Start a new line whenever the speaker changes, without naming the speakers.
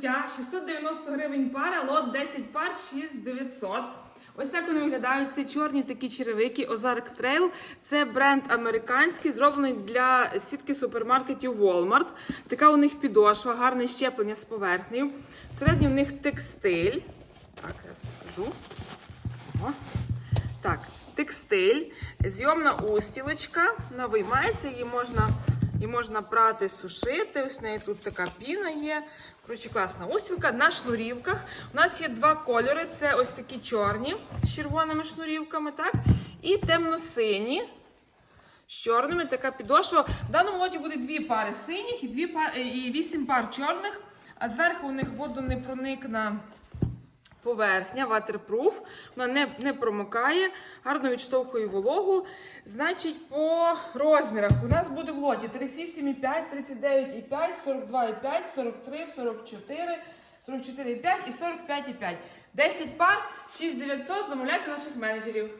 взуття 690 гривень пара, лот 10 пар 6900. Ось так вони виглядають. Це чорні такі черевики Ozark Trail. Це бренд американський, зроблений для сітки супермаркетів Walmart. Така у них підошва, гарне щеплення з поверхнею. Всередині у них текстиль. Так, я покажу. О. Так, текстиль, зйомна устілочка, вона виймається, її можна, її можна прати, сушити. Ось в неї тут така піна є. Коротше, класна устілка на шнурівках. У нас є два кольори: це ось такі чорні з червоними шнурівками, так? І темно-сині. З чорними така підошва. В даному лоті буде дві пари синіх і дві пари, і вісім пар чорних, а зверху у них водонепроникна поверхня, waterproof, вона не, не промокає, гарно відштовхує вологу. Значить, по розмірах у нас буде в лоті 38,5, 39,5, 42,5, 43, 44, 44,5 і 45,5. 10 пар, 6900, замовляйте наших менеджерів.